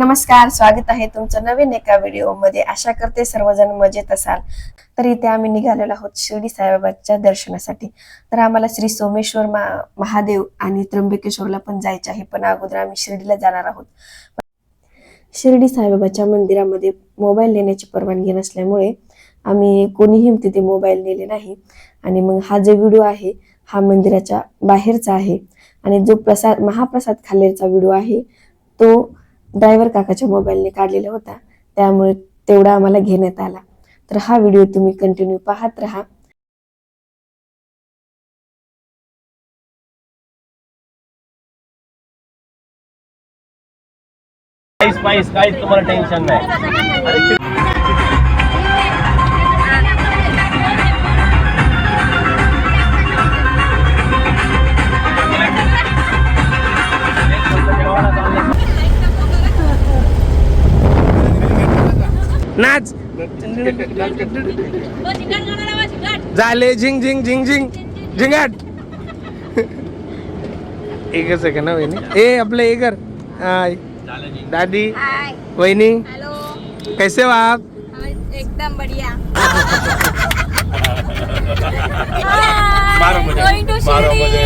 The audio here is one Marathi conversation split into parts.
नमस्कार स्वागत आहे तुमचं नवीन एका व्हिडिओमध्ये. आशा करते सर्वजण मजेत असाल. तर इथे आम्ही निघालेलो आहोत शिर्डी साईबाबाच्या दर्शनासाठी. तर आम्हाला श्री सोमेश्वर मा- महादेव आणि त्र्यंबकेश्वरला पण जायचे आहे पण अगोदर आम्ही शिर्डीला जाणार आहोत. शिर्डी साईबाबाच्या मंदिरामध्ये मोबाईल नेण्याची परवानगी नसल्यामुळे आम्ही कोणीही तिथे मोबाईल नेले नाही. आणि मग हा जो व्हिडिओ आहे हा मंदिराच्या बाहेरचा आहे. आणि जो प्रसाद महाप्रसाद खाल्लेचा व्हिडिओ आहे तो ड्रायव्हर काकाच्या मोबाईलने काढलेला होता. त्यामुळे तेवढा आम्हाला घेण्यात आला. तर हा व्हिडिओ तुम्ही कंटिन्यू पाहत राहा. स्पाइस काहीच तुम्हाला टेन्शन नाही. नाच. झाले झिंग झिंग झिंग झिंग. झिंगाट. एकच आहे का ना वहिनी. ए आपलं हे कर. हाय. दादी वहिनी. कैसे हो आप? एकदम बढ़िया. मारो मुझे, मारो मुझे.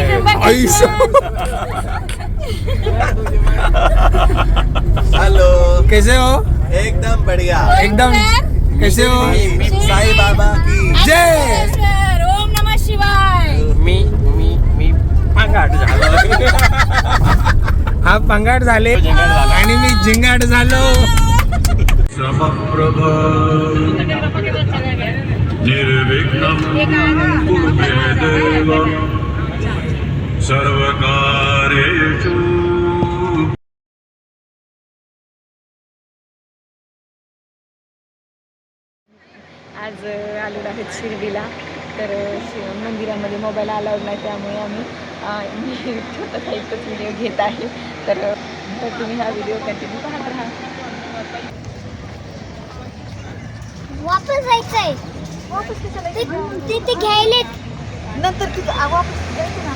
हेलो. कैसे हो? एकदम बढ़िया। एकदम। कैसे हो? साई बाबा की। जय। ओम नमः शिवाय। मी मी मी पांगाट झालो. हा पंगाट झाले. आणि मी झिंगाट झालो. समप्रभ निर्विघ्नं आज आलेलो आहेत शिर्डीला. तर शि- मंदिरामध्ये मोबाईल अलाउड नाही त्यामुळे आम्ही मी छोटा साईजचाच व्हिडिओ घेत आहे. तर तर तुम्ही हा व्हिडिओ कंटिन्यू पाहत राहा. वापस जायचंय. ते ते- ते घ्यायले नंतर तिथं वापस जायचं ना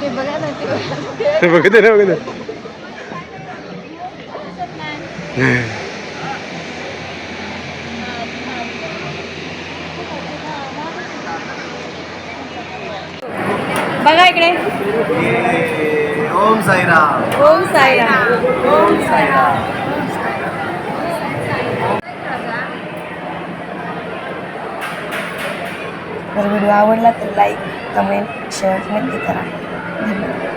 ते बघा ना ते बघा. बघते ना बघते बघा इकडे. ओम साईराम. ओम साईराम. ओम साईराम. तर व्हिडिओ आवडला तर लाईक कमेंट शेअर नक्की करा. धन्यवाद.